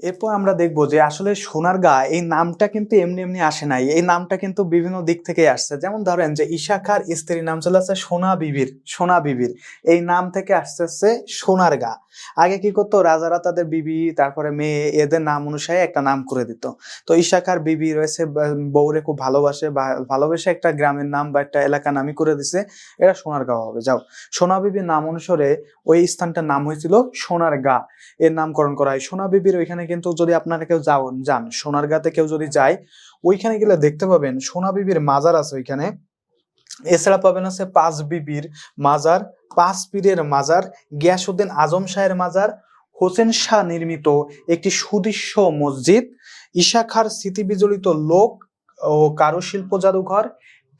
এরপর আমরা দেখব যে আসলে সোনারগাঁ এই নামটা কিন্তু এমনি এমনি আসে নাই। এই নামটা কিন্তু বিভিন্ন দিক থেকে আসছে। যেমন ধরেন যে ঈশা খার স্ত্রীর নাম ছিল আছে সোনা বিবির সোনা বিবির। এই নাম থেকে আসছে সোনারগাঁ আগে কি করতো? রাজারা তাদের বিবি, তারপরে মেয়ে, এদের নাম অনুসারে একটা নাম করে দিত। তো ঈশা খার বিবি রয়েছে বউরে খুব ভালোবাসে ভালোবেসে একটা গ্রামের নাম বা একটা এলাকার নামই করে দিছে। এটা সোনারগাঁও হবে। যাও। সোনা বিবির নাম অনুসারে ওই স্থানটার নাম হয়েছিল সোনারগাঁ এর নামকরণ করা হয়। সোনা বিবির ওইখানে কিন্তু যদি আপনারা কেউ যাও, যান, সোনারগাঁতে কেউ যদি যায়, ওইখানে গেলে দেখতে পাবেন সোনা বিবির মাজার আছে ওইখানে। এছাড়া পাবেন আছে পাঁচ বিবির মাজার, পাঁচ পীরের মাজার গিয়াসুদ্দিন আজম শাহের মাজার, হোসেন শাহ নির্মিত একটি সুদৃশ্য মসজিদ ঈশাখার স্মৃতি বিজড়িত লোক ও কারুশিল্প জাদুঘর,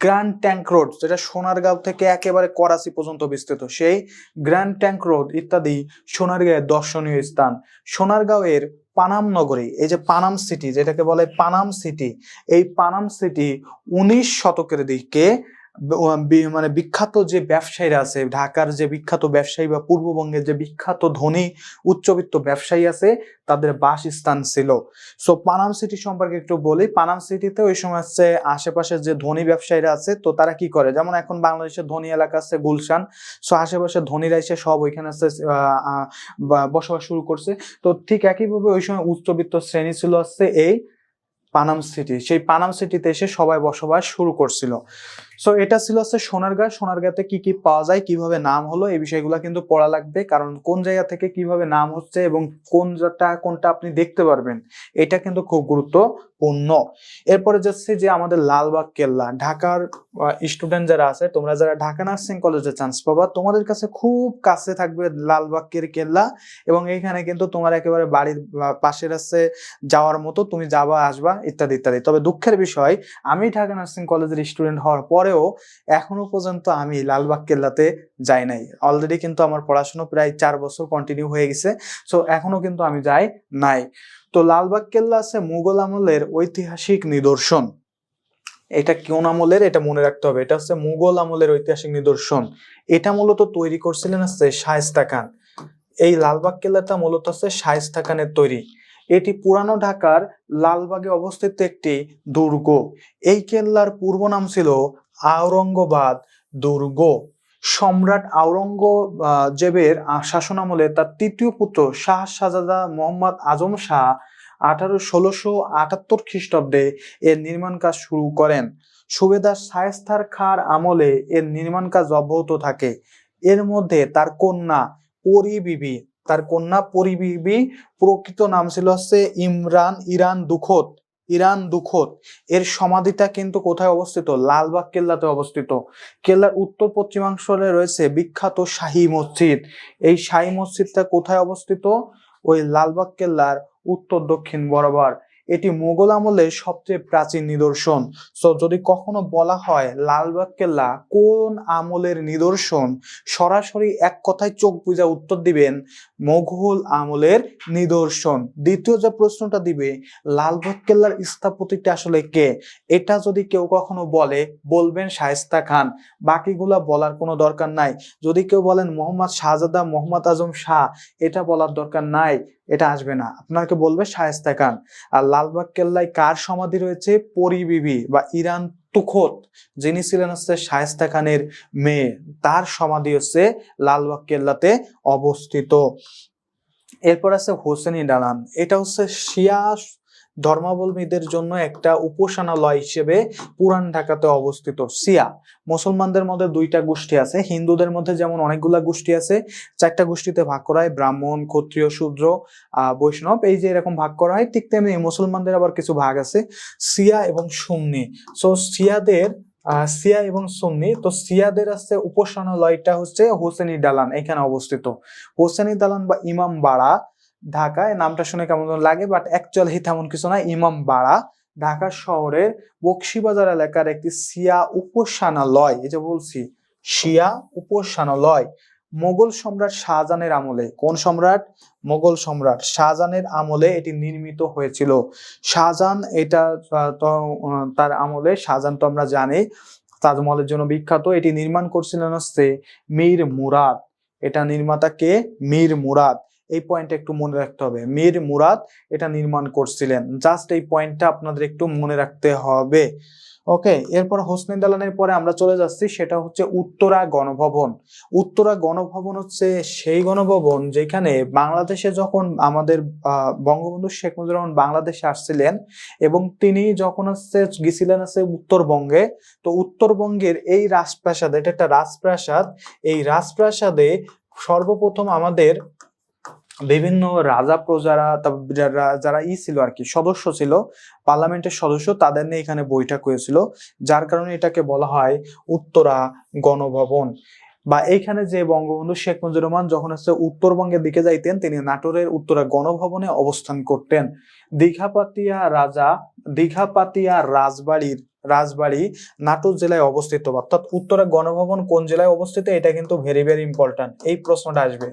গ্র্যান্ড ট্যাঙ্ক রোড, যেটা সোনারগাঁও থেকে একেবারে করাচি পর্যন্ত বিস্তৃত। সেই গ্র্যান্ড ট্যাঙ্ক রোড ইত্যাদি সোনারগাঁয়ের দর্শনীয় স্থান। সোনারগাঁওয়ের পানাম নগরী, এই যে পানাম সিটি যেটাকে বলে পানাম সিটি এই পানাম সিটি উনিশ শতকের দিকে মানে বিখ্যাত যে ব্যবসায়ীরা আছে, ঢাকার যে বিখ্যাত ব্যবসায়ী বা পূর্ববঙ্গের যে বিখ্যাত ধনী উচ্চবিত্ত ব্যবসায়ী আছে, তাদের বাসস্থান ছিল। সো, পানাম সিটি সম্পর্কে একটু বলি। পানাম সিটিতে ওই সময় হচ্ছে আশেপাশে যে ধনী ব্যবসায়ীরা আছে, তো তারা কি করে? যেমন এখন বাংলাদেশের ধনী এলাকা আছে গুলশান। সো আশেপাশে ধনীরা এসে সব ওইখানে আছে বসবাস শুরু করছে। তো ঠিক একইভাবে ওই সময় উচ্চবিত্ত শ্রেণি ছিল হচ্ছে এই পানাম সিটি। সেই পানাম সিটিতে এসে সবাই বসবাস শুরু করছিল। সো এটা ছিল হচ্ছে সোনারগাঁ সোনারগাঁতে কি কি পাওয়া যায়, কীভাবে নাম হলো, এই বিষয়গুলো কিন্তু পড়া লাগবে। কারণ কোন জায়গা থেকে কীভাবে নাম হচ্ছে এবং কোনটা কোনটা আপনি দেখতে পারবেন, এটা কিন্তু খুব গুরুত্বপূর্ণ। এরপরে যাচ্ছে যে আমাদের লালবাগ কেল্লা ঢাকার স্টুডেন্ট যারা আছে, তোমরা যারা ঢাকা নার্সিং কলেজে চান্স পাবা, তোমাদের কাছে খুব কাছে থাকবে লালবাগের কেল্লা এবং এইখানে কিন্তু তোমার একেবারে বাড়ির পাশের আছে যাওয়ার মতো, তুমি যাবা, আসবা, ইত্যাদি ইত্যাদি। তবে দুঃখের বিষয়, আমি ঢাকা নার্সিং কলেজের স্টুডেন্ট হওয়ার পরেও এখনও পর্যন্ত আমি লালবাগ কেল্লাতে যাই নাই। অলরেডি কিন্তু আমার পড়াশোনা প্রায় চার বছর কন্টিনিউ হয়ে গেছে সো এখনও কিন্তু আমি যাই নাই। তো লালবাগ কেল্লা আছে মুঘল আমলের ঐতিহাসিক নিদর্শন। এটা কোন আমলের? এটা মনে রাখতে হবে। এটা হচ্ছে মুঘল আমলের ঐতিহাসিক নিদর্শন। এটা মূলত তৈরি করছিলেন হচ্ছে শায়েস্তা খান। এই লালবাগ কেল্লাটা মূলত হচ্ছে শায়েস্তা খানের তৈরি। এটি পুরানো ঢাকার লালবাগে অবস্থিত একটি দুর্গ। এই কেল্লার পূর্ব নাম ছিল আওরঙ্গবাদ, দুর্গ। সম্রাট আওরঙ্গজেবের শাসনামলে তার তৃতীয় পুত্র শাহ শাহজাদা মোহাম্মদ আজম শাহ আঠারো ষোলোশো আটাত্তর খ্রিস্টাব্দে এর নির্মাণ কাজ শুরু করেন। সুবেদার শায়েস্তার খার আমলে এর নির্মাণ কাজ অব্যাহত থাকে। এর মধ্যে তার কন্যা পরি বিবি তার কন্যা পরি বিবি প্রকৃত নাম ছিল হচ্ছে ইমরান ইরান দুখত। ইরান দুখত এর সমাধিটা কিন্তু কোথায় অবস্থিত? লালবাগ কেল্লাতে অবস্থিত। কেল্লার উত্তর পশ্চিমাংশে রয়েছে বিখ্যাত শাহী মসজিদ। এই শাহী মসজিদটা কোথায় অবস্থিত? ওই লালবাগ কেল্লার উত্তর দক্ষিণ বরাবর। এটি মোগল আমলের সবচেয়ে প্রাচীন নিদর্শন। সো যদি কখনো বলা হয় লালবাগ কেল্লা কোন আমলের নিদর্শন, সরাসরি এক কথায় চোখ বুঝা উত্তর দিবেন, মোঘল আমলের নিদর্শন। দ্বিতীয় যে প্রশ্নটা দিবে লালবাগ কেল্লার স্থাপতিটা আসলে কে? এটা যদি কেউ কখনো বলে, বলবেন শায়েস্তা খান। বাকিগুলা বলার কোনো দরকার নাই। যদি কেউ বলেন মোহাম্মদ শাহজাদা, মোহাম্মদ আজম শাহ, এটা বলার দরকার নাই, এটা আসবে না। আপনাকে বলবে শায়েস্তা খান। আর লালবাগ কেল্লায় কার সমাধি রয়েছে? পরিবিবি বা ইরান তুখত, যিনি ছিলেন হচ্ছে শায়স্তা খানের মেয়ে। তার সমাধি হচ্ছে লালবাগ কেল্লাতে অবস্থিত। এরপর আছে হোসেনি দালান। এটা হচ্ছে শিয়া ধর্মাবলম্বীদের জন্য একটা উপাসনালয় হিসেবে পুরান ঢাকাতে অবস্থিত, সিয়া। মুসলমানদের মধ্যে দুইটা গোষ্ঠী আছে। হিন্দুদের মধ্যে যেমন অনেকগুলা গোষ্ঠী আছে, চারটা গোষ্ঠীতে ভাগ করা হয়, ব্রাহ্মণ, ক্ষত্রিয়, শূদ্র বৈষ্ণব। এই যে এরকম ভাগ করা হয়, ঠিক তেমনি মুসলমানদের আবার কিছু ভাগ আছে, সিয়া এবং সুন্নি। সো সিয়াদের সিয়া এবং সুন্নি, তো সিয়াদের আছে উপাসনালয়টা হচ্ছে হোসেনি দালান, এখানে অবস্থিত। হোসেনি দালান বা ইমাম বাড়া ঢাকায়, নামটা শুনে কেমন লাগে বাট অ্যাকচুয়ালি তেমন কিছু না ইমাম বাড়া ঢাকা শহরের বক্সিবাজার এলাকার একটি সিয়া উপাসনালয়, এই যে বলছি, শিয়া উপাসনালয়, মোগল সম্রাট শাহজাহানের আমলে। কোন সম্রাট? মোগল সম্রাট শাহজাহানের আমলে এটি নির্মিত হয়েছিল। শাহজাহান এটা তার আমলে, শাহজাহান তো আমরা জানি তাজমহলের জন্য বিখ্যাত, এটি নির্মাণ করছিলেন হচ্ছে মীর মুরাদ। এটা নির্মাতা কে? মীর মুরাদ। এই পয়েন্টটা একটু মনে রাখতে হবে। মীর মুরাদ এটা নির্মাণ করছিলেন। জাস্ট এই পয়েন্টটা আপনাদের একটু মনে রাখতে হবে। ওকে এরপর হোসনি দালানের পরে আমরা চলে যাচ্ছি, সেটা হচ্ছে উত্তরা গণভবন। উত্তরা গণভবন হচ্ছে সেই গণভবন যেখানে বাংলাদেশে যখন আমাদের বঙ্গবন্ধু শেখ মুজিবুর রহমান বাংলাদেশে আসছিলেন এবং তিনি যখন হচ্ছে গেছিলেন হচ্ছে উত্তরবঙ্গে, তো উত্তরবঙ্গের এই রাজপ্রাসাদ, এটা একটা রাজপ্রাসাদ। এই রাজপ্রাসাদে সর্বপ্রথম আমাদের বিভিন্ন রাজা প্রজারা যারা ই ছিল আর কি সদস্য ছিল, পার্লামেন্টের সদস্য, তাদের নিয়ে এখানে বৈঠক হয়েছিল, যার কারণে এটাকে বলা হয় উত্তরা গণভবন। বা এইখানে যে বঙ্গবন্ধু শেখ মুজিবুর রহমান যখন হচ্ছে উত্তরবঙ্গের দিকে যাইতেন, তিনি নাটোরের উত্তরা গণভবনে অবস্থান করতেন। দীঘাপাতিয়া রাজা, দীঘাপাতিয়া রাজবাড়ির রাজবাড়ি নাটোর জেলায় অবস্থিত। অর্থাৎ উত্তরা গণভবন কোন জেলায় অবস্থিত? এটা কিন্তু ভেরি ভেরি ইম্পর্ট্যান্ট এই প্রশ্নটা আসবে।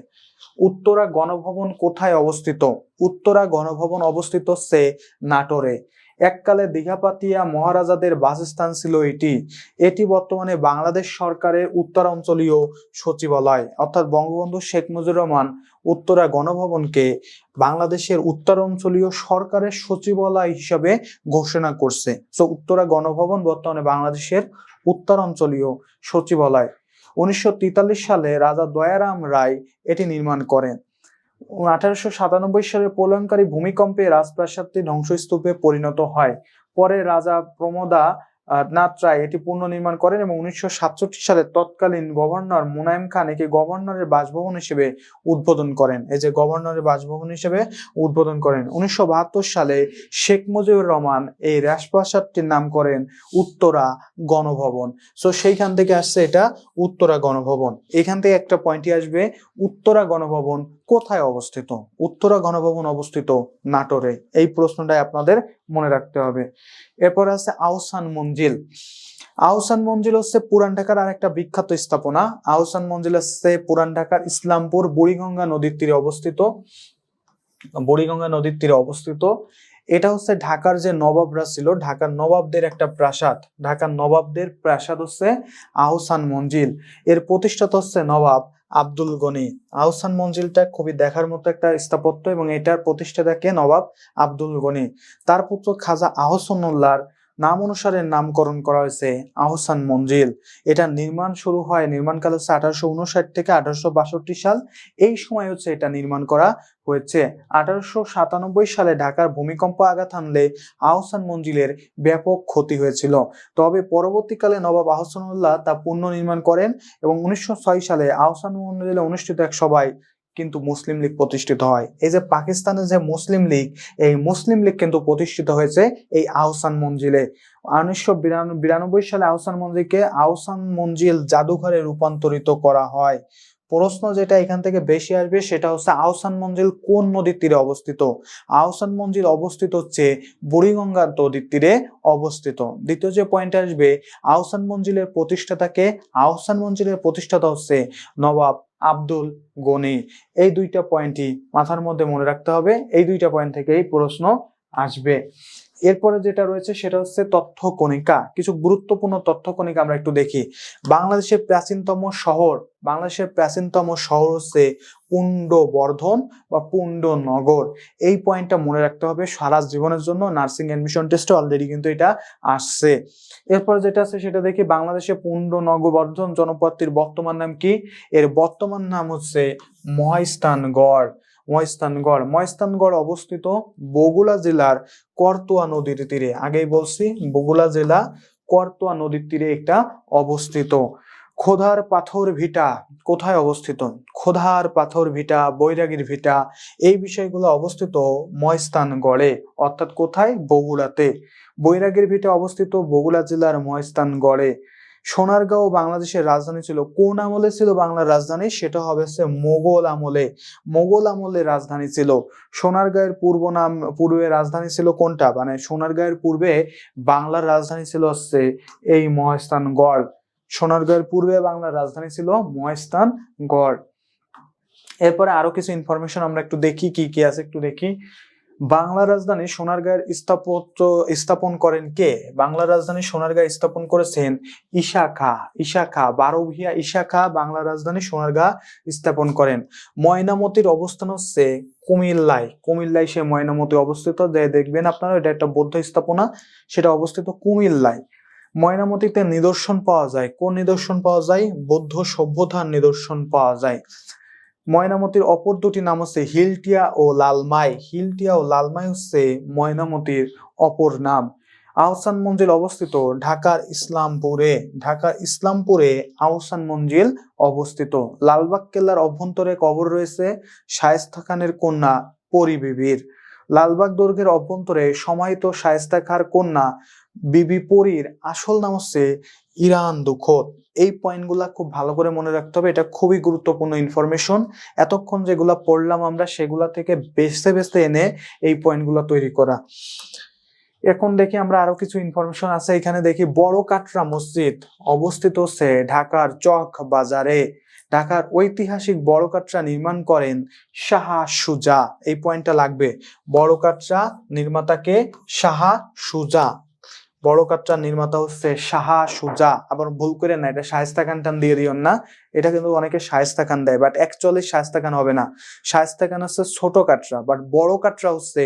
উত্তরা গণভবন কোথায় অবস্থিত? উত্তরা গণভবন অবস্থিত সে নাটোরে। এককালে দীঘাপাতিয়া মহারাজাদের বাসস্থান ছিল এটি। এটি বর্তমানে বাংলাদেশ সরকারের উত্তরাঞ্চলীয় সচিবালয়। অর্থাৎ বঙ্গবন্ধু শেখ মুজিবুর রহমান উত্তরা গণভবনকে বাংলাদেশের উত্তরাঞ্চলীয় সরকারের সচিবালয় হিসাবে ঘোষণা করছে। সো উত্তরা গণভবন বর্তমানে বাংলাদেশের উত্তরাঞ্চলীয় সচিবালয়। উনিশশো তেতাল্লিশ সালে রাজা দয়ারাম রায় এটি নির্মাণ করেন। আঠারোশো সাতানব্বই সালে প্রলয়ঙ্কারী ভূমিকম্পে রাজপ্রাসাদটি ধ্বংসস্তূপে পরিণত হয়। পরে রাজা প্রমোদা আহ, নাথ রায় এটি পুনর্নির্মাণ করেন এবং উনিশশো সাতষট্টি সালে তৎকালীন গভর্নর মুনায়েম খান একে গভর্নরের বাসভবন হিসেবে উদ্বোধন করেন। এই যে গভর্নরের বাসভবন হিসেবে উদ্বোধন করেন। উনিশশো বাহাত্তর সালে শেখ মুজিবুর রহমান এই রাজপ্রাসাদটির নাম করেন উত্তরা গণভবন। সো সেইখান থেকে আসছে এটা উত্তরা গণভবন। এখান থেকে একটা পয়েন্টই আসবে উত্তরা গণভবন কোথায় অবস্থিত? উত্তরা গণভবন অবস্থিত নাটোরে। এই প্রশ্নটাই আপনাদের মনে রাখতে হবে। এরপর আছে আহসান মঞ্জিল। আহসান মঞ্জিল হচ্ছে পুরান ঢাকার আর একটা বিখ্যাত স্থাপনা। আহসান মঞ্জিল হচ্ছে পুরান ঢাকার ইসলামপুর বুড়িগঙ্গা নদীর তীরে অবস্থিত। বুড়িগঙ্গা নদীর তীরে অবস্থিত। এটা হচ্ছে ঢাকার যে নবাবরা ছিল, ঢাকার নবাবদের একটা প্রাসাদ। ঢাকার নবাবদের প্রাসাদ হচ্ছে আহসান মঞ্জিল। এর প্রতিষ্ঠাতা হচ্ছে নবাব আব্দুল গনি। আহসান মঞ্জিলটা খুবই দেখার মতো একটা স্থাপত্য এবং এটার প্রতিষ্ঠাতা কে নবাব আব্দুল গনি। তার পুত্র খাজা আহসানুল্লাহর নাম অনুসারে নামকরণ করা হয়েছে আহসান মঞ্জিল। এটা নির্মাণ শুরু হয় নির্মাণকাল হচ্ছে আঠারোশো উনষাট থেকে আঠারোশো বাষট্টি সাল। এই সময় হচ্ছে এটা নির্মাণ করা হয়েছে। আঠারোশো সাতানব্বই সালে ঢাকার ভূমিকম্প আঘাত হানলে আহসান মঞ্জিলের ব্যাপক ক্ষতি হয়েছিল। তবে পরবর্তীকালে নবাব আহসানুল্লাহ তা পুনর্নির্মাণ করেন এবং উনিশশো ছয় সালে আহসান মঞ্জিলে অনুষ্ঠিত এক সভায় কিন্তু মুসলিম লীগ প্রতিষ্ঠিত হয়। এই যে পাকিস্তানের যে মুসলিম লীগ, এই মুসলিম লীগ কিন্তু প্রতিষ্ঠিত হয়েছে এই আহসান মঞ্জিলে। উনিশশো বিরানব্বই সালে আহসান মঞ্জিলকে আহসান মঞ্জিল জাদুঘরে রূপান্তরিত করা হয়। প্রশ্ন যেটা এখান থেকে বেশি আসবে সেটা হচ্ছে আহসান মঞ্জিল কোন নদীর তীরে অবস্থিত? আহসান মঞ্জিল অবস্থিত হচ্ছে বুড়িগঙ্গা নদীর তীরে অবস্থিত। দ্বিতীয় যে পয়েন্ট আসবে, আহসান মঞ্জিলের প্রতিষ্ঠাতাকে আহসান মঞ্জিলের প্রতিষ্ঠাতা হচ্ছে নবাব আব্দুল গনি। এই দুইটা পয়েন্টই মাথার মধ্যে মনে রাখতে হবে। এই দুইটা পয়েন্ট থেকেই প্রশ্ন আসবে। এরপরে যেটা রয়েছে সেটা হচ্ছে তথ্য কণিকা কিছু গুরুত্বপূর্ণ তথ্য কণিকা আমরা একটু দেখি। বাংলাদেশের প্রাচীনতম শহর, বাংলাদেশের প্রাচীনতম শহর হচ্ছে পুণ্ড বর্ধন বা পুণ্ড নগর এই পয়েন্টটা মনে রাখতে হবে সারা জীবনের জন্য নার্সিং এডমিশন টেস্টে অলরেডি কিন্তু এটা আসছে। এরপর যেটা আছে সেটা দেখি বাংলাদেশে পুণ্ড নগবর্ধন জনপদটির বর্তমান নাম কি? এর বর্তমান নাম হচ্ছে মহাস্থানগড়। মহাস্থানগড় মহাস্থানগড় অবস্থিত বগুড়া জেলার করতোয়া নদীর তীরে। আগেই বলছি বগুড়া জেলা করতোয়া নদীর তীরে একটা অবস্থিত। খোধার পাথর ভিটা কোথায় অবস্থিত? খোধার পাথর ভিটা, বৈরাগীর ভিটা, এই বিষয়গুলো অবস্থিত ময়স্থানগড়ে অর্থাৎ কোথায়? বগুড়াতে বৈরাগীর ভিটা অবস্থিত বগুড়া জেলার ময়স্থানগড়ে সোনারগাঁও বাংলাদেশের রাজধানী ছিল। কোন আমলে ছিল বাংলার রাজধানী? সেটা হবে হচ্ছে মোগল আমলে। মোগল আমলে রাজধানী ছিল। সোনারগাঁয়ের পূর্ব নাম, পূর্বে রাজধানী ছিল কোনটা? মানে সোনারগাঁয়ের পূর্বে বাংলার রাজধানী ছিল হচ্ছে এই মহাস্থানগড় সোনারগাঁয়ের পূর্বে বাংলার রাজধানী ছিল মহাস্থানগড় এরপরে আরও কিছু ইনফরমেশন আমরা একটু দেখি, কি কি আছে একটু দেখি। বাংলা রাজধানী সোনারগাঁয়ের স্থাপত্য স্থাপন করেন কে? বাংলা রাজধানী সোনারগাঁ স্থাপন করেছেন ঈশা খা ঈশা খা বারোভিয়া ঈশা খা বাংলা রাজধানী সোনারগাঁ স্থাপন করেন। ময়নামতির অবস্থান হচ্ছে কুমিল্লায়। কুমিল্লায় সে ময়নামতি অবস্থিত। যে দেখবেন আপনারা, এটা একটা বৌদ্ধ স্থাপনা, সেটা অবস্থিত কুমিল্লায়। ময়নামতিতে নিদর্শন পাওয়া যায়। কোন নিদর্শন পাওয়া যায়? বৌদ্ধ সভ্যতার নিদর্শন পাওয়া যায়। ময়নামতির অপর দুটি নাম হচ্ছে হিলটিয়া ও লালমাই। হিলটিয়া ও লালমাই হচ্ছে ময়নামতির অপর নাম। আহসান মঞ্জিল অবস্থিত ঢাকার ইসলামপুরে। ঢাকার ইসলামপুরে আহসান মঞ্জিল অবস্থিত। লালবাগ কেল্লার অভ্যন্তরে কবর রয়েছে শায়েস্তা খানের কন্যা পরিবিবির লালবাগ দুর্গের অভ্যন্তরে সমাহিত শায়েস্তা খার কন্যা বিবি পরীর আসল নাম হচ্ছে ইরান দুখত এই পয়েন্টগুলা খুব ভালো করে মনে রাখতে হবে। এটা খুবই গুরুত্বপূর্ণ ইনফরমেশন এতক্ষণ যেগুলা পড়লাম আমরা, সেগুলা থেকে বেছে বেছে এনে এই পয়েন্টগুলো তৈরি করা। এখন দেখি আমরা আরও কিছু ইনফরমেশন আছে। এখানে দেখি বড় কাটরা মসজিদ অবস্থিত হচ্ছে ঢাকার চক বাজারে। ঢাকার ঐতিহাসিক বড় কাটরা নির্মাণ করেন শাহা সুজা। এই পয়েন্টটা লাগবে। বড় কাটরা নির্মাতাকে শাহা সুজা। বড় কাটরা নির্মাতা হচ্ছে শাহা সুজা। আবার ভুল করে না, এটা শায়স্তা খান টান দিয়ে দিও না। এটা কিন্তু অনেকে শায়স্তা খান দেয় বাট অ্যাকচুয়ালি শায়স্তা খান হবে না। শায়স্তা খান হচ্ছে ছোট কাটরা বাট বড় কাটরা হচ্ছে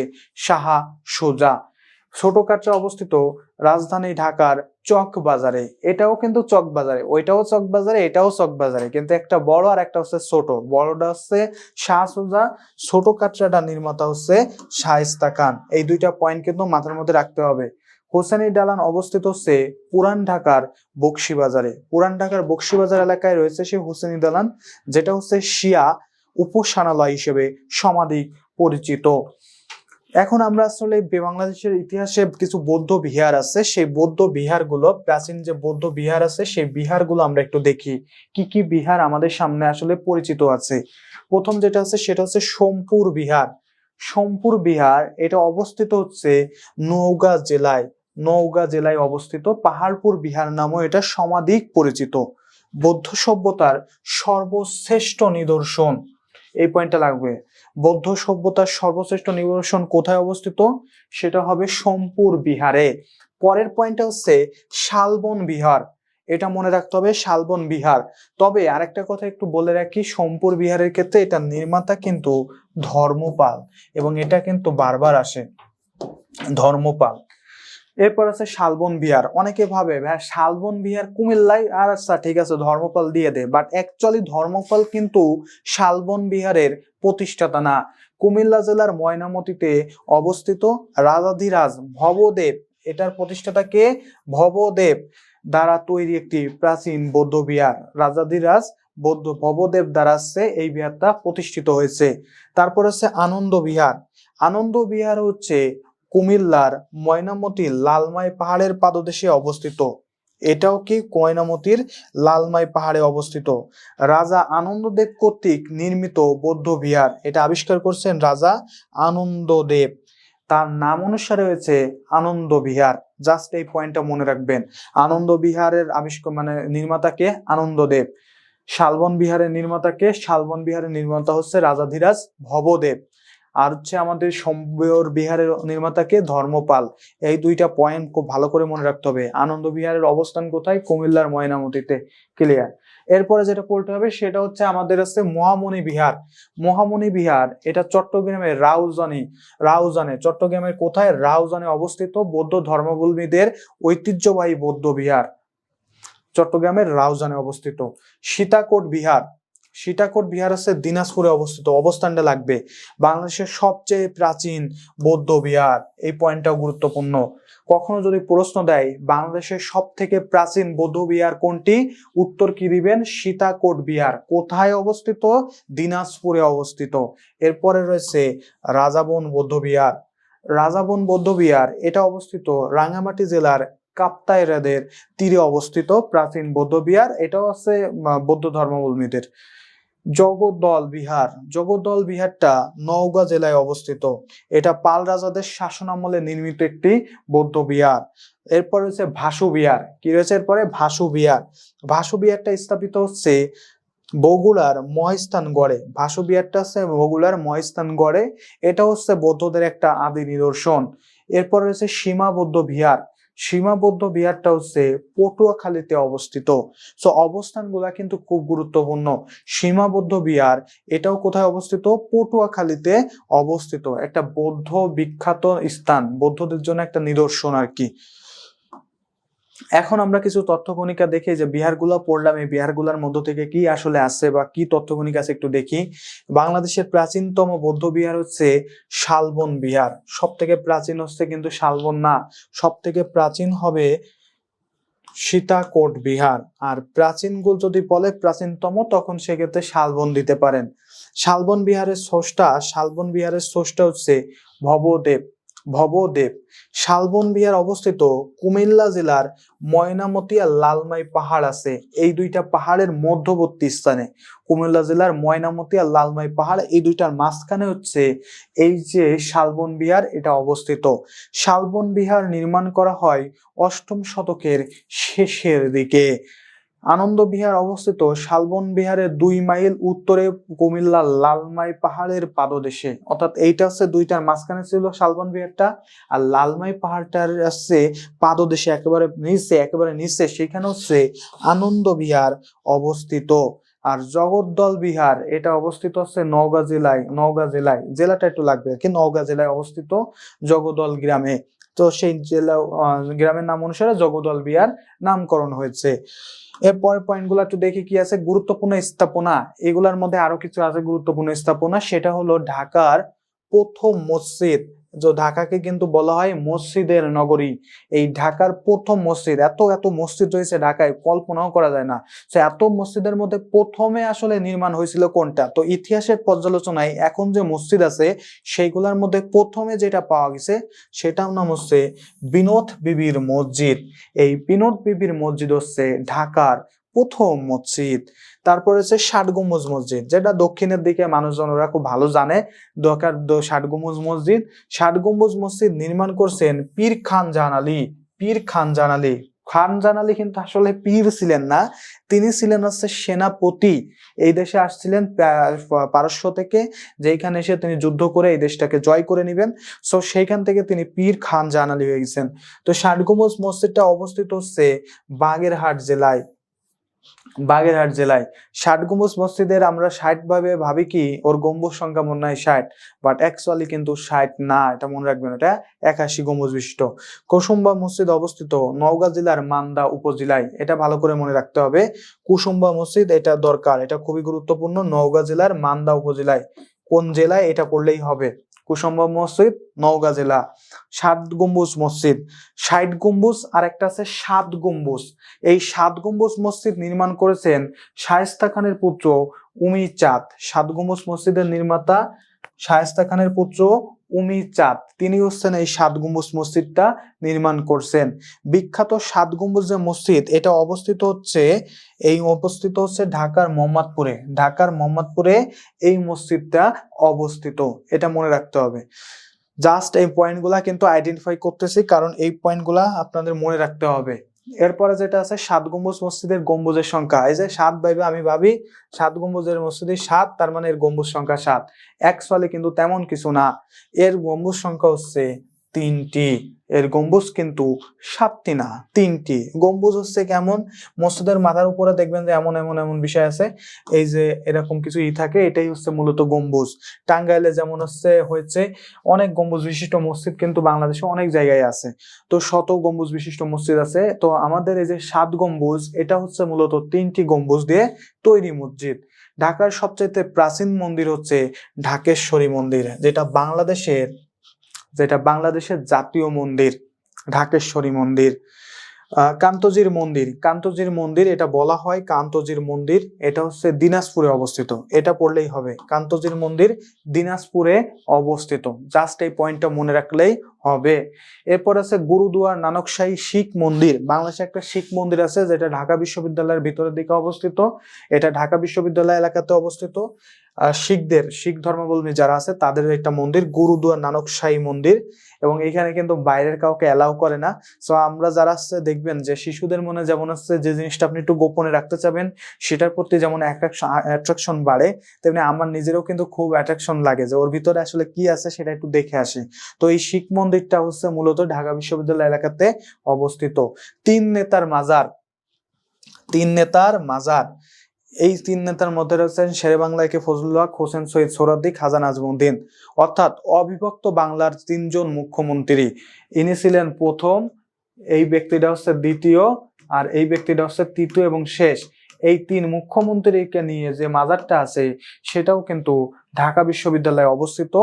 শাহা সুজা। ছোট কাটরা অবস্থিত রাজধানী ঢাকার চক বাজারে। এটাও কিন্তু চক বাজারে। ওইটাও চক বাজারে, এটাও চক বাজারে। কিন্তু একটা বড় আর একটা হচ্ছে ছোট। বড়টা হচ্ছে শাহ সুজা, ছোট কাটরাটা নির্মাতা হচ্ছে শায়েস্তা খান। এই দুইটা পয়েন্ট কিন্তু মাথার মধ্যে রাখতে হবে। হোসেনি ডালান অবস্থিত হচ্ছে পুরান ঢাকার বক্সিবাজারে। পুরান ঢাকার বক্সিবাজার এলাকায় রয়েছে সেই হোসেনি দালান, যেটা হচ্ছে শিয়া উপাসনালয় হিসেবে সমাধিক পরিচিত। এখন আমরা আসলে বাংলাদেশের ইতিহাসে কিছু বৌদ্ধ বিহার আছে, সেই বৌদ্ধ বিহারগুলো, প্রাচীন যে বৌদ্ধ বিহার আছে, সেই বিহারগুলো আমরা একটু দেখি। কি কি বিহার আমাদের সামনে আসলে পরিচিত আছে? প্রথম যেটা আছে, সেটা হচ্ছে সোমপুর বিহার। সোমপুর বিহার, এটা অবস্থিত হচ্ছে নওগাঁ জেলায়। নওগাঁ জেলায় অবস্থিত পাহাড়পুর বিহার নামও এটা সমাধিক পরিচিত। বৌদ্ধ সভ্যতার সর্বশ্রেষ্ঠ নিদর্শন। এই পয়েন্টটা লাগবে। বৌদ্ধ সভ্যতার সর্বশ্রেষ্ঠ নিদর্শন কোথায় অবস্থিত? সেটা হবে সোমপুর বিহারে। পরের পয়েন্টটা হচ্ছে শালবন বিহার। এটা মনে রাখতে হবে শালবন বিহার। তবে আরেকটা কথা একটু বলে রাখি, সোমপুর বিহারের ক্ষেত্রে এটা নির্মাতা কিন্তু ধর্মপাল এবং এটা কিন্তু বারবার আসে। ধর্মপাল। এরপর আছে শালবন বিহার। অনেকে ভাবে ভাই শালবন বিহার কুমিল্লায় আর আচ্ছা ঠিক আছে, ধর্মপাল দিয়ে দে। বাট অ্যাকচুয়ালি ধর্মপাল কিন্তু শালবন বিহারের প্রতিষ্ঠাতা না। কুমিল্লা জেলার ময়নামতিতে অবস্থিত রাজাধিরাজ ভবদেব, এটার প্রতিষ্ঠাতা কে? ভবদেব দ্বারা তৈরি একটি প্রাচীন বৌদ্ধ বিহার। রাজাধিরাজ বৌদ্ধ ভবদেব দ্বারা এই বিহারটা প্রতিষ্ঠিত হয়েছে। তারপর হচ্ছে আনন্দ বিহার। আনন্দ বিহার হচ্ছে কুমিল্লার ময়নামতি লালমাই পাহাড়ের পাদদেশে অবস্থিত। এটাও কি ময়নামতির লালমাই পাহাড়ে অবস্থিত? রাজা আনন্দদেব কর্তৃক নির্মিত বৌদ্ধ বিহার। এটা আবিষ্কার করছেন রাজা আনন্দদেব। তার নাম অনুসারে হয়েছে আনন্দ বিহার। জাস্ট এই পয়েন্টটা মনে রাখবেন। আনন্দ বিহারের আবিষ্কার মানে নির্মাতাকে আনন্দদেব। শালবন বিহারের নির্মাতাকে শালবন বিহারের নির্মাতা হচ্ছে রাজাধিরাজ ভবদেব। আর হচ্ছে আমাদের সম্বর বিহারের নির্মাতাকে ধর্মপাল। এই দুইটা পয়েন্ট খুব ভালো করে মনে রাখতে হবে। আনন্দ বিহারের অবস্থান কোথায়? কুমিল্লার ময়নামতিতে। ক্লিয়ার এরপরে যেটা পড়তে হবে, সেটা হচ্ছে আমাদের আছে মহামণি বিহার। মহামণি বিহার, এটা চট্টগ্রামের রাউজানি, রাউজানে, চট্টগ্রামের কোথায়? রাউজানে অবস্থিত বৌদ্ধ ধর্মাবলম্বীদের ঐতিহ্যবাহী বৌদ্ধ বিহার। চট্টগ্রামের রাউজানে অবস্থিত। সীতাকোট বিহার সীতাকোট বিহার আছে দিনাজপুরে অবস্থিত অবস্থানটা লাগবে বাংলাদেশের সবচেয়ে প্রাচীন বৌদ্ধ বিহার। এই পয়েন্টটাও গুরুত্বপূর্ণ। কখনো যদি প্রশ্ন দেয়, বাংলাদেশের সব থেকে প্রাচীন বৌদ্ধ বিহার কোনটি? উত্তর কি দিবেন? সীতাকোট বিহার। কোথায় অবস্থিত? দিনাজপুরে অবস্থিত। এরপরে রয়েছে রাজাবন বৌদ্ধ বিহার। রাজাবন বৌদ্ধ বিহার, এটা অবস্থিত রাঙ্গামাটি জেলার কাপ্তাইরাদের তীরে অবস্থিত প্রাচীন বৌদ্ধ বিহার। এটাও আছে বৌদ্ধ ধর্মাবলম্বীদের। জগদ্দল বিহার। জগদ্দল বিহারটা নওগাঁ জেলায় অবস্থিত। এটা পাল রাজাদের শাসন আমলে নির্মিত একটি বৌদ্ধ বিহার। এরপর রয়েছে ভাসু বিহার। কি রয়েছে এরপরে? ভাসু বিহার। ভাসু বিহারটা স্থাপিত হচ্ছে বগুড়ার মহেস্থানগড়ে ভাসু বিহারটা আছে বগুড়ার মহেস্থানগড়ে এটা হচ্ছে বৌদ্ধদের একটা আদি নিদর্শন। এরপর রয়েছে সীমাবদ্ধ বিহার। সীমাবদ্ধ বিহারটা হচ্ছে পটুয়াখালীতে অবস্থিত। সো অবস্থানগুলা কিন্তু খুব গুরুত্বপূর্ণ। সীমাবদ্ধ বিহার, এটাও কোথায় অবস্থিত? পটুয়াখালীতে অবস্থিত। একটা বৌদ্ধ বিখ্যাত স্থান, বৌদ্ধদের জন্য একটা নিদর্শন আর কি। এখন আমরা কিছু তথ্য কণিকা দেখি যে বিহারগুলো পড়লাম, এই বিহারগুলোর মধ্য থেকে কি আসলে আছে বা কি তথ্য কণিকা আছে একটু দেখি। বাংলাদেশের প্রাচীনতম বৌদ্ধ বিহার হচ্ছে শালবন বিহার। সব থেকে প্রাচীন হচ্ছে কিন্তু শালবন না সব থেকে প্রাচীন হবে সীতাকোট বিহার। আর প্রাচীনগুলো যদি বলে প্রাচীনতম, তখন সেক্ষেত্রে শালবন দিতে পারেন। শালবন বিহারের স্রষ্টা, শালবন বিহারের স্রষ্টা হচ্ছে ভবদেব। ভবদেব। শালবন বিহার অবস্থিত কুমিল্লা জেলার ময়নামতি আর লালমাই পাহাড় আছে। এই দুইটা পাহাড়ের মধ্যবর্তী স্থানে। কুমিল্লা জেলার ময়নামতি আর লালমাই পাহাড় এই দুইটার মাঝখানে হচ্ছে এই যে শালবন বিহার এটা অবস্থিত। শালবন বিহার নির্মাণ করা হয় অষ্টম শতকের শেষের দিকে। আনন্দ বিহার অবস্থিত শালবন বিহারের দুই মাইল উত্তরে কুমিল্লার লালমাই পাহাড়ের পাদদেশে। অর্থাৎ এইটা হচ্ছে দুইটার মাঝখানে ছিল শালবন বিহারটা আর লালমাই পাহাড়টার হচ্ছে পাদদেশে একেবারে নিচে একেবারে নিচে। সেখানে হচ্ছে আনন্দ বিহার অবস্থিত। আর জগদ্দল বিহার, এটা অবস্থিত হচ্ছে নওগাঁ জেলায় নওগাঁ জেলায়। জেলাটা একটু লাগবে আর কি, নওগাঁ জেলায় অবস্থিত জগদল গ্রামে। তো সেই জেলা গ্রামের নাম অনুসারে জগদল বিহার নামকরণ হয়েছে। এরপরের পয়েন্টগুলো একটু দেখি কি আছে। গুরুত্বপূর্ণ স্থাপনা, এগুলার মধ্যে আরও কিছু আছে গুরুত্বপূর্ণ স্থাপনা। সেটা হলো ঢাকার প্রথম মসজিদ যে ঢাকাকে কিন্তু বলা হয় মসজিদের নগরী। এই ঢাকার প্রথম মসজিদ, এত এত মসজিদ রয়েছে ঢাকায়, কল্পনাও করা যায় না। তো এত মসজিদের মধ্যে প্রথমে আসলে নির্মাণ হয়েছিল কোনটা? তো ইতিহাসের পর্যালোচনায় এখন যে মসজিদ আছে, সেইগুলোর মধ্যে প্রথমে যেটা পাওয়া গেছে, সেটার নাম হচ্ছে বিনোদ বিবির মসজিদ। এই বিনোদ বিবির মসজিদ হচ্ছে ঢাকার প্রথম মসজিদ। তারপরে হচ্ছে ষাট মসজিদ, যেটা দক্ষিণের দিকে মানুষজনরা খুব ভালো জানে। ঢাকার দ- ষাট গম্বুজ মসজিদ। ষাট মসজিদ নির্মাণ করছেন পীর খান জান আলী। পীর খান জান আলী। খান জান আলী কিন্তু আসলে পীর ছিলেন না। তিনি ছিলেন হচ্ছে সেনাপতি। এই দেশে আসছিলেন পারস্য থেকে যেখানে এসে তিনি যুদ্ধ করে এই দেশটাকে জয় করে নেবেন। সো সেইখান থেকে তিনি পীর খান জান আলী হয়ে গেছেন। তো ষাট গম্বুজ মসজিদটা অবস্থিত হচ্ছে বাগেরহাট জেলায়। বাগেরহাট জেলায়। ষাট গম্বুজ মসজিদের আমরা ষাট ভাবে ভাবি কি, ওর গম্বুজ সংখ্যা মনে হয় ষাট বাট অ্যাকচুয়ালি কিন্তু ষাট না, এটা মনে রাখবেন, এটা একাশি গম্বুজ বিশিষ্ট। কুসুম্বা মসজিদ অবস্থিত নওগাঁ জেলার মান্দা উপজেলায়, এটা ভালো করে মনে রাখতে হবে। কুসুম্বা মসজিদ, এটা দরকার, এটা খুবই গুরুত্বপূর্ণ নওগাঁ জেলার মান্দা উপজেলায়। কোন জেলায় এটা করলেই হবে? কুসুম্বা মসজিদ, নওগাঁ জেলা। সাত গম্বুজ মসজিদ। ষাট গম্বুজ আর একটা আছে সাত গম্বুজ। এই সাত গম্বুজ মসজিদ নির্মাণ করেছেন শায়েস্তা খানের পুত্র উমি চাঁদ সাত গম্বুজ মসজিদের নির্মাতা শায়েস্তা খানের পুত্র উমি চাঁদ তিনি হচ্ছেন এই সাত গম্বুজ মসজিদটা নির্মাণ করছেন। বিখ্যাত সাত গম্বুজ যে মসজিদ, এটা অবস্থিত হচ্ছে, এই অবস্থিত হচ্ছে ঢাকার মোহাম্মদপুরে। ঢাকার মোহাম্মদপুরে এই মসজিদটা অবস্থিত। এটা মনে রাখতে হবে। জাস্ট এই পয়েন্টগুলা কিন্তু আইডেন্টিফাই করতেছি, কারণ এই পয়েন্টগুলা আপনাদের মনে রাখতে হবে। এরপরে যেটা আছে, সাত গম্বুজ মসজিদের গম্বুজের সংখ্যা। এই যে সাত ভাইবে আমি ভাবি, সাত গম্বুজের মসজিদে সাত, তার মানে এর গম্বুজ সংখ্যা সাত। অ্যাকচুয়ালি কিন্তু তেমন কিছু না। এর গম্বুজ সংখ্যা হচ্ছে তিনটি। এর গম্বুজ কিন্তু সাতটি না, তিনটি। গম্বুজ হচ্ছে কেমন? মসজিদের মাথার উপরে দেখবেন যে এমন এমন এমন বিষয় আছে। এই যে এরকম কিছু ই থাকে, এটাই হচ্ছে মূলত গম্বুজ। টাঙ্গাইলে যেমন হচ্ছে, হয়েছে, অনেক গম্বুজ বিশিষ্ট মসজিদ কিন্তু বাংলাদেশে অনেক জায়গায় আছে। তো শত গম্বুজ বিশিষ্ট মসজিদ আছে। তো আমাদের এই যে সাত গম্বুজ, এটা হচ্ছে মূলত তিনটি গম্বুজ দিয়ে তৈরি মসজিদ। ঢাকার সবচাইতে প্রাচীন মন্দির হচ্ছে ঢাকেশ্বরী মন্দির, যেটা বাংলাদেশের যেটা বাংলাদেশের জাতীয় মন্দির, ঢাকেশ্বরী মন্দির কান্তজির মন্দির। কান্তজির মন্দির, এটা বলা হয় কান্তজির মন্দির, এটা হচ্ছে দিনাজপুরে অবস্থিত। এটা পড়লেই হবে। কান্তজির মন্দির দিনাজপুরে অবস্থিত। জাস্ট এই পয়েন্টটা মনে রাখলেই হবে। এরপর আছে গুরুদুয়ার নানকশাহী শিখ মন্দির। বাংলাদেশে একটা শিখ মন্দির আছে যেটা ঢাকা বিশ্ববিদ্যালয়ের ভিতরের দিকে অবস্থিত। এটা ঢাকা বিশ্ববিদ্যালয় এলাকাতে অবস্থিত। শিখদের, শিখ ধর্মাবলম্বী যারা আছে, তাদের একটা মন্দির গুরুদুয়ার নানকশাহী মন্দির। এবং এখানে কিন্তু বাইরের কাউকে অ্যালাউ করে না। সো আমরা যারা দেখবেন যে শিশুদের মনে যেমন আছে যে জিনিসটা আপনি একটু গোপনে রাখতে চাবেন, সেটার প্রতি যেমন অ্যাট্রাকশন বাড়ে, তেমনি আমার নিজেরও কিন্তু খুব অ্যাট্রাকশন লাগে যে ওর ভিতরে আসলে কি আছে সেটা একটু দেখে আসি। তো এই শিখ মন্দিরটা হচ্ছে মূলত ঢাকা বিশ্ববিদ্যালয় এলাকাতে অবস্থিত। তিন নেতার মাজার, তিন নেতার মাজার। এই তিন নেতার মধ্যে রয়েছেন শেরে বাংলায় কে ফজলুল হক, হোসেন সৈয়দ সোরাদ্দি খাজা নাজমুদ্দিন। অর্থাৎ অবিভক্ত বাংলার তিনজন মুখ্যমন্ত্রী। ইনি ছিলেন প্রথম, এই ব্যক্তিটা হচ্ছে দ্বিতীয়, আর এই ব্যক্তিটা হচ্ছে তৃতীয় এবং শেষ। এই তিন মুখ্যমন্ত্রীকে নিয়ে যে মাজারটা আছে, সেটাও কিন্তু ঢাকা বিশ্ববিদ্যালয়ে অবস্থিত।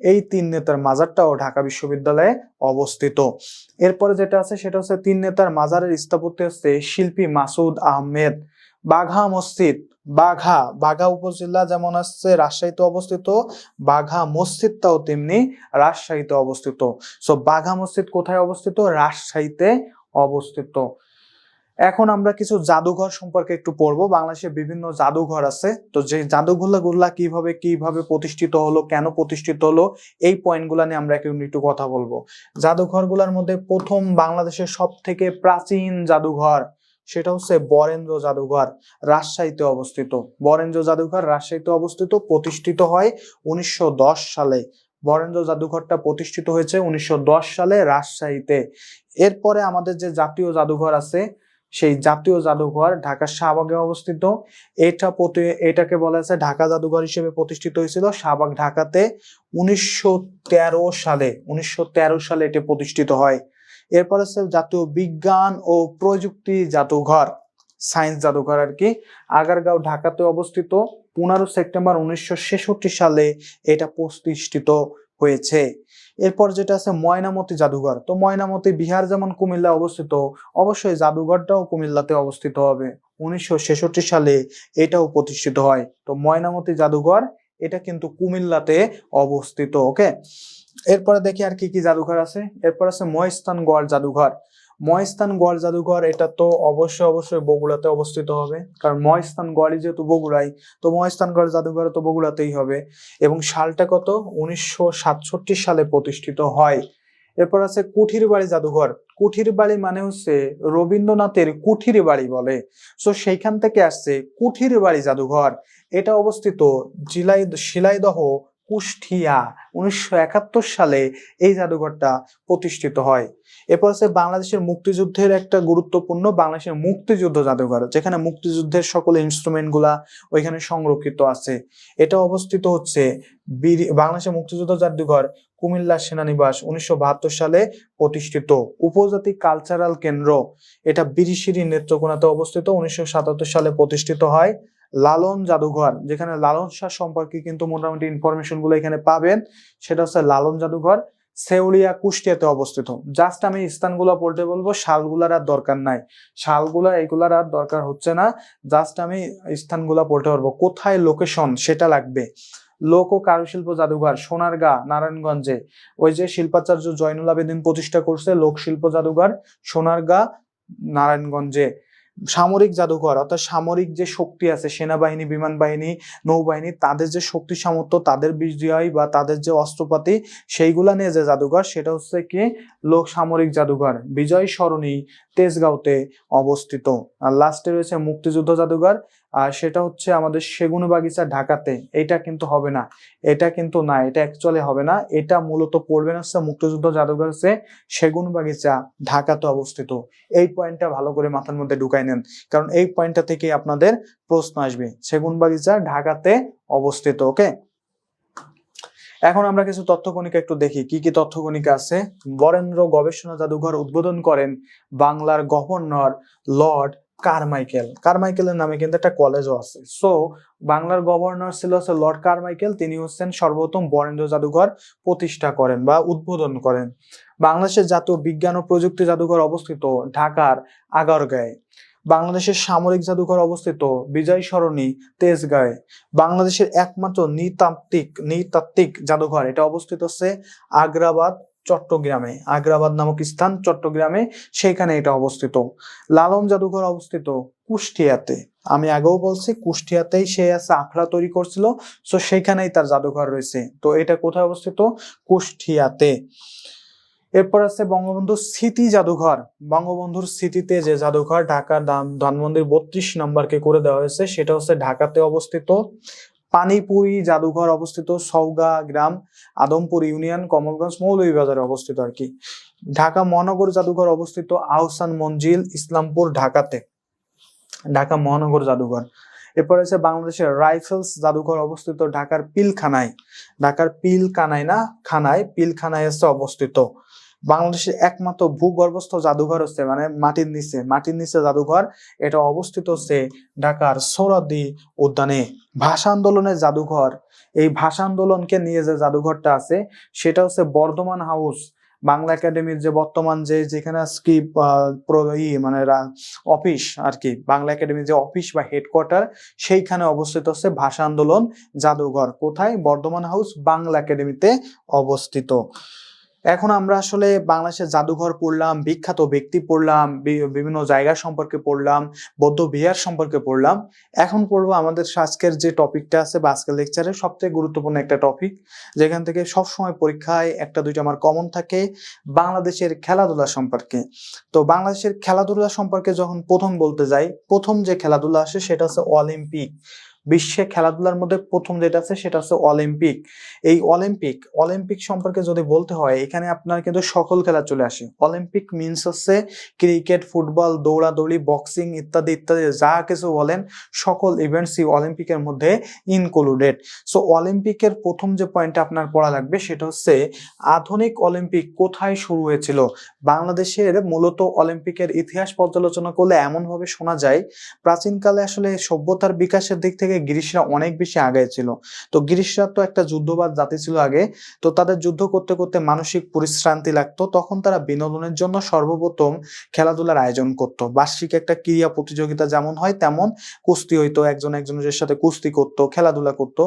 এই তিন নেতার মাজারটাও ঢাকা বিশ্ববিদ্যালয়ে অবস্থিত। এরপরে যেটা আছে, সেটা হচ্ছে তিন নেতার মাজারের স্থাপত্য হচ্ছে শিল্পী মাসুদ আহমেদ। বাঘা মসজিদ, বাঘা বাঘা উপজেলা যেমন আছে রাজশাহীতে অবস্থিত, বাঘা মসজিদটাও তেমনি রাজশাহীতে অবস্থিত। সো বাঘা মসজিদ কোথায় অবস্থিত? রাজশাহীতে অবস্থিত। এখন আমরা কিছু জাদুঘর সম্পর্কে একটু পড়ব। বাংলাদেশে বিভিন্ন জাদুঘর আছে। তো যে জাদুঘরগুলা কীভাবে কীভাবে প্রতিষ্ঠিত হলো, কেন প্রতিষ্ঠিত হলো, এই পয়েন্টগুলা নিয়ে আমরা একটু কথা বলব। জাদুঘরগুলোর মধ্যে প্রথম বাংলাদেশের সব থেকে প্রাচীন জাদুঘর সেটা হচ্ছে বরেন্দ্র জাদুঘর রাজশাহীতে অবস্থিত। বরেন্দ্র জাদুঘর রাজশাহীতে অবস্থিত, প্রতিষ্ঠিত হয় উনিশশো দশ সালে। বরেন্দ্র জাদুঘরটা প্রতিষ্ঠিত হয়েছে উনিশশো দশ সালে রাজশাহীতে। এরপরে আমাদের যে জাতীয় জাদুঘর আছে, সেই জাতীয় জাদুঘর ঢাকার শাহবাগে অবস্থিত। এটা প্রতি, এটাকে বলা আছে ঢাকা জাদুঘর হিসেবে প্রতিষ্ঠিত হয়েছিল শাহবাগ ঢাকাতে উনিশশো তেরো সালে, উনিশশো তেরো সালে এটি প্রতিষ্ঠিত হয়। এরপর আছে জাতীয় বিজ্ঞান ও প্রযুক্তি জাদুঘর, সায়েন্স জাদুঘর আর কি। আগারগাঁও, ঢাকাতে অবস্থিত। পনেরো সেপ্টেম্বর উনিশশো ছেষট্টি সালে এটা প্রতিষ্ঠিত হয়েছে। এরপর যেটা আছে ময়নামতি জাদুঘর। তো ময়নামতি বিহার যেমন কুমিল্লা অবস্থিত, অবশ্যই জাদুঘরটাও কুমিল্লাতে অবস্থিত হবে। উনিশশো ছেষট্টি সালে এটাও প্রতিষ্ঠিত হয়। তো ময়নামতি জাদুঘর, এটা কিন্তু কুমিল্লাতে অবস্থিত, ওকে? এরপরে দেখি আর কি কি জাদুঘর আছে। এরপর আছে মহেস্থান গড় জাদুঘর। মহেস্থান গড় জাদুঘর, এটা তো অবশ্যই অবশ্যই বগুড়াতে অবস্থিত হবে। কারণ মহেস্থান গড়ই যেহেতু বগুড়াই, তো মহেস্থান গড় জাদুঘর তো বগুড়াতেই হবে। এবং সালটা কত? উনিশশো সাতষট্টি সালে প্রতিষ্ঠিত হয়। এরপর আছে কুঠির বাড়ি জাদুঘর। কুঠির বাড়ি মানে হচ্ছে রবীন্দ্রনাথের কুঠির বাড়ি বলে। সো সেইখান থেকে আসছে কুঠির বাড়ি জাদুঘর। এটা অবস্থিত জিলাই শিলাইদহ কুষ্টিয়া উনিশশো একাত্তর সালে এই জাদুঘরটা প্রতিষ্ঠিত হয়। এরপর আছে বাংলাদেশের মুক্তিযুদ্ধের একটা গুরুত্বপূর্ণ, বাংলাদেশের মুক্তিযুদ্ধ জাদুঘর, যেখানে মুক্তিযুদ্ধের সকল ইনস্ট্রুমেন্টগুলা ওইখানে সংরক্ষিত আছে। এটা অবস্থিত হচ্ছে বাংলাদেশের মুক্তিযুদ্ধ জাদুঘর কুমিল্লা সেনানিবাস উনিশশো বাহাত্তর সালে প্রতিষ্ঠিত। উপজাতি কালচারাল কেন্দ্র, এটা বিরিশিরি নেত্রকোনাতে অবস্থিত, উনিশশো সাতাত্তর সালে প্রতিষ্ঠিত হয়। লালন জাদুঘর, যেখানে লালন শাহ সম্পর্কে কিন্তু মোটামুটি ইনফরমেশনগুলো এখানে পাবেন, সেটা হচ্ছে লালন জাদুঘর সেউলিয়া কুষ্টিয়াতে অবস্থিত। জাস্ট আমি স্থানগুলো পড়তে বলব, শালগুলার আর দরকার নাই। শালগুলা, এগুলার আর দরকার হচ্ছে না। জাস্ট আমি স্থানগুলা পড়তে পারব কোথায় লোকেশন সেটা লাগবে? লোক ও কারুশিল্প জাদুঘর, সোনারগাঁ, নারায়ণগঞ্জে। ওই যে শিল্পাচার্য জয়নুল আবেদিন প্রতিষ্ঠা করছে লোকশিল্প জাদুঘর, সোনারগাঁ, নারায়ণগঞ্জে। সামরিক জাদুঘর, অর্থাৎ সামরিক যে শক্তি আছে, সেনাবাহিনী বিমান বাহিনী নৌবাহিনী, তাদের যে শক্তি সামর্থ্য, তাদের বিজয় বা তাদের যে অস্ত্রপাতি, সেইগুলা নিয়ে যে জাদুঘর, সেটা হচ্ছে কি লোক সামরিক জাদুঘর, বিজয় সরণি তেজগাঁওতে অবস্থিত। আর লাস্টে রয়েছে মুক্তিযুদ্ধ জাদুঘর আর সেটা হচ্ছে আমাদের সেগুন বাগিচা ঢাকাতে এটা কিন্তু হবে না। এটা কিন্তু না, এটা অ্যাকচুয়ালি হবে না। এটা মূলত পড়বেন হচ্ছে মুক্তিযুদ্ধ জাদুঘর হচ্ছে সেগুন বাগিচা ঢাকাতে অবস্থিত। এই পয়েন্টটা ভালো করে মাথার মধ্যে ঢুকাই নেন, কারণ এই পয়েন্টটা থেকে আপনাদের প্রশ্ন আসবে সেগুন বাগিচা ঢাকাতে অবস্থিত ওকে এখন আমরা কিছু তথ্য কণিকা একটু দেখি, কি কি তথ্য কণিকা আছে? বরেন্দ্র গবেষণা জাদুঘর উদ্বোধন করেন বাংলার গভর্নর লর্ড কারমাইকেল। কারমাইকেলের নামে কিন্তু একটা কলেজও আছে। সো বাংলার গভর্নর ছিল হচ্ছে লর্ড কারমাইকেল। তিনি হচ্ছেন সর্বপ্রথম বরেন্দ্র জাদুঘর প্রতিষ্ঠা করেন বা উদ্বোধন করেন। বাংলাদেশের জাতীয় বিজ্ঞান ও প্রযুক্তি জাদুঘর অবস্থিত ঢাকার আগারগাঁয়ে। বাংলাদেশের সামরিক জাদুঘর অবস্থিত বিজয় সরণি তেজগাঁয়ে। বাংলাদেশের একমাত্র নৃতাত্ত্বিক নৃতাত্ত্বিক জাদুঘর। এটা অবস্থিত হচ্ছে আগ্রাবাদ চট্টগ্রামে, আগ্রাবাদ নামক স্থান চট্টগ্রামে সেইখানে এটা অবস্থিত। লালন জাদুঘর অবস্থিত কুষ্টিয়াতে। আমি আগেও বলছি, কুষ্টিয়াতেই সে আছে আখড়া তৈরি করছিল তো সেইখানেই তার জাদুঘর রয়েছে। তো এটা কোথায় অবস্থিত? কুষ্টিয়াতে। এরপর আছে বঙ্গবন্ধুর স্মৃতি জাদুঘর। বঙ্গবন্ধুর স্মৃতিতে যে জাদুঘর ঢাকার ধানমন্দির বত্রিশ নম্বরকে করে দেওয়া হয়েছে, সেটা হচ্ছে ঢাকাতে অবস্থিত পানিপুরি জাদুঘর অবস্থিত সৌগা গ্রাম, আদমপুর ইউনিয়ন, কমলগঞ্জ মৌলভীবাজারে অবস্থিত আর কি ঢাকা মহানগর জাদুঘর অবস্থিত আহসান মঞ্জিল, ইসলামপুর ঢাকাতে। ঢাকা মহানগর জাদুঘর। এরপর আছে বাংলাদেশের রাইফেলস জাদুঘর অবস্থিত ঢাকার পিলখানায়। ঢাকার পিলখানায় না, খানায়, পিলখানায় আছে অবস্থিত। বাংলাদেশের একমাত্র ভূগর্ভস্থ জাদুঘর হচ্ছে মানে মাটির নিচে। মাটির নিচে জাদুঘর এটা অবস্থিত হচ্ছে ঢাকার সৌরাদি উদ্যানে। ভাষা আন্দোলনের জাদুঘর। এই ভাষা আন্দোলনকে নিয়ে যে জাদুঘরটা আছে সেটা হচ্ছে বর্ধমান হাউস। বাংলা একাডেমির যে বর্তমান যে যেখানে আহ, ই মানে অফিস আর কি বাংলা একাডেমির যে অফিস বা হেডকোয়ার্টার সেইখানে অবস্থিত হচ্ছে ভাষা আন্দোলন জাদুঘর। কোথায়? বর্ধমান হাউস বাংলা একাডেমিতে অবস্থিত। এখন আমরা আসলে বাংলাদেশের জাদুঘর পড়লাম, বিখ্যাত ব্যক্তি পড়লাম বিভিন্ন জায়গা সম্পর্কে পড়লাম, বৌদ্ধ বিহার সম্পর্কে পড়লাম। এখন পড়ব আমাদের আজকের যে টপিকটা আছে বা আজকের লেকচারের সবথেকে গুরুত্বপূর্ণ একটা টপিক, যেখান থেকে সবসময় পরীক্ষায় একটা দুইটা আমার কমন থাকে, বাংলাদেশের খেলাধুলা সম্পর্কে। তো বাংলাদেশের খেলাধুলা সম্পর্কে যখন প্রথম বলতে যাই, প্রথম যে খেলাধুলা আসে সেটা হচ্ছে অলিম্পিক বিশ্বে খেলাধুলার মধ্যে প্রথম যেটা আছে সেটা হচ্ছে অলিম্পিক। এই অলিম্পিক অলিম্পিক সম্পর্কে যদি বলতে হয়, এখানে আপনার কিন্তু সকল খেলা চলে আসে। অলিম্পিক মিনস হচ্ছে ক্রিকেট, ফুটবল, দৌড়াদৌড়ি বক্সিং ইত্যাদি ইত্যাদি, যা কিছু বলেন, সকল ইভেন্টসই অলিম্পিকের মধ্যে ইনক্লুডেড সো অলিম্পিকের প্রথম যে পয়েন্টটা আপনার পড়া লাগবে, সেটা হচ্ছে আধুনিক অলিম্পিক কোথায় শুরু হয়েছিল? বাংলাদেশের মূলত অলিম্পিকের ইতিহাস পর্যালোচনা করলে এমনভাবে শোনা যায়, প্রাচীনকালে আসলে সভ্যতার বিকাশের দিক থেকে গ্রিসরা অনেক বেশি আগায় ছিল। তো গ্রিসরা তো একটা যুদ্ধবাদ জাতি ছিল আগে। তো তাদের যুদ্ধ করতে করতে মানসিক পরিশ্রান্তি লাগতো। তখন তারা বিনোদনের জন্য সর্বপ্রথম খেলাধুলার আয়োজন করত। বার্ষিক একটা ক্রীড়া প্রতিযোগিতা যেমন হয়, তেমন কুস্তি হইতো। একজন একজনের সাথে কুস্তি করত, খেলাধুলা করত।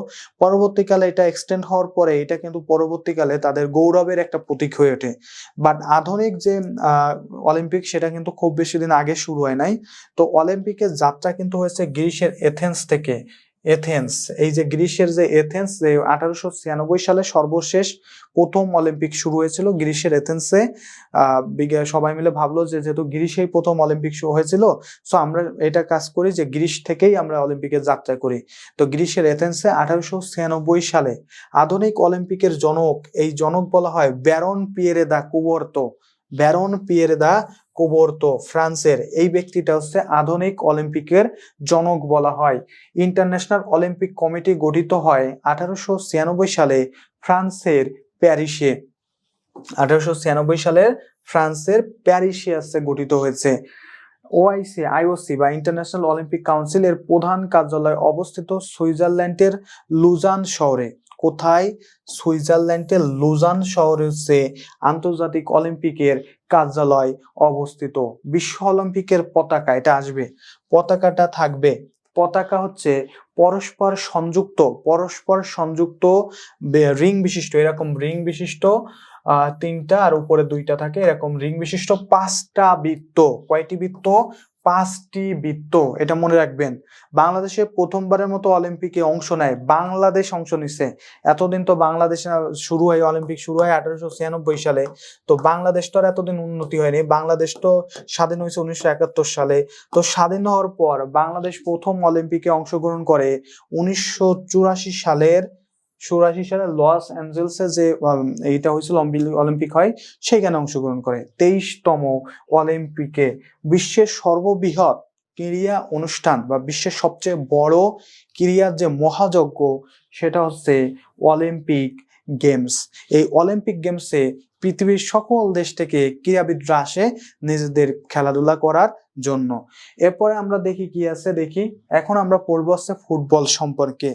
পরবর্তীকালে এটা এক্সটেন্ড হওয়ার পরে এটা কিন্তু পরবর্তীকালে তাদের গৌরবের একটা প্রতীক হয়ে ওঠে। বাট আধুনিক যে অলিম্পিক সেটা কিন্তু খুব বেশি দিন আগে শুরু হয় নাই। তো অলিম্পিকের যাত্রা কিন্তু হয়েছে গ্রিসের এথেন্স থেকে। এথেন্স এই যে গ্রিসের যে এথেন্স যে আঠারোশো ছিয়ানব্বই সালে সর্বশেষ প্রথম অলিম্পিক শুরু হয়েছিল গ্রিসের এথেন্সে সবাই মিলে ভাবলো যে যেহেতু গ্রিসেই প্রথম অলিম্পিক শুরু হয়েছিল সো আমরা এটা কাজ করি যে গ্রিস থেকেই আমরা অলিম্পিকের যাত্রা করি। তো গ্রিসের এথেন্সে আঠারোশো ছিয়ানব্বই সালে আধুনিক অলিম্পিকের জনক, এই জনক বলা হয় Baron Pierre de Coubertin Baron Pierre de Coubertin ফ্রান্সের। এই ব্যক্তিটা হচ্ছে আধুনিক অলিম্পিকের জনক বলা হয়। ইন্টারন্যাশনাল অলিম্পিক কমিটি গঠিত হয় আঠারোশো ছিয়ানব্বই সালে ফ্রান্সের প্যারিসে। আঠারোশো ছিয়ানব্বই সালের ফ্রান্সের প্যারিসে আছে গঠিত হয়েছে। ওআইসি আইওসি বা ইন্টারন্যাশনাল অলিম্পিক কাউন্সিল এর প্রধান কার্যালয় অবস্থিত সুইজারল্যান্ডের লুজান শহরে। কোথায়? সুইজারল্যান্ডের লুজান শহরে হচ্ছে আন্তর্জাতিক অলিম্পিকের কার্যালয় অবস্থিত। বিশ্ব অলিম্পিকের পতাকা, এটা আসবে। পতাকাটা থাকবে। পতাকা হচ্ছে পরস্পর সংযুক্ত পরস্পর সংযুক্ত রিং বিশিষ্ট, এরকম রিং বিশিষ্ট তিনটা আর উপরে দুইটা থাকে, এরকম রিং বিশিষ্ট পাঁচটা বৃত্ত। কয়টি বৃত্ত? পাঁচটি বৃত্ত, এটা মনে রাখবেন। বাংলাদেশে প্রথমবারের মতো অলিম্পিকে অংশ নেয়, বাংলাদেশ অংশ নিচ্ছে এতদিন তো বাংলাদেশে শুরু হয়, অলিম্পিক শুরু হয় আঠারোশো ছিয়ানব্বই সালে। তো বাংলাদেশ তো আর এতদিন উন্নতি হয়নি, বাংলাদেশ তো স্বাধীন হয়েছে উনিশশো একাত্তর সালে। তো স্বাধীন হওয়ার পর বাংলাদেশ প্রথম অলিম্পিকে অংশগ্রহণ করে উনিশশো চুরাশি সালের চুরাশি সালে লস অ্যাঞ্জেলসে যে এইটা হয়েছিল অলিম্পিক হয় সেখানে অংশগ্রহণ করে। তেইশতম অলিম্পিকে বিশ্বের সর্ববৃহৎ ক্রীড়া অনুষ্ঠান বা বিশ্বের সবচেয়ে বড় ক্রীড়ার যে মহাযজ্ঞ, সেটা হচ্ছে অলিম্পিক গেমস। এই অলিম্পিক গেমসে পৃথিবীর সকল দেশ থেকে ক্রীড়াবিদরা আসে নিজেদের খেলাধুলা করার জন্য। এরপরে আমরা দেখি কি আছে, দেখি। এখন আমরা পড়ব হচ্ছে ফুটবল সম্পর্কে।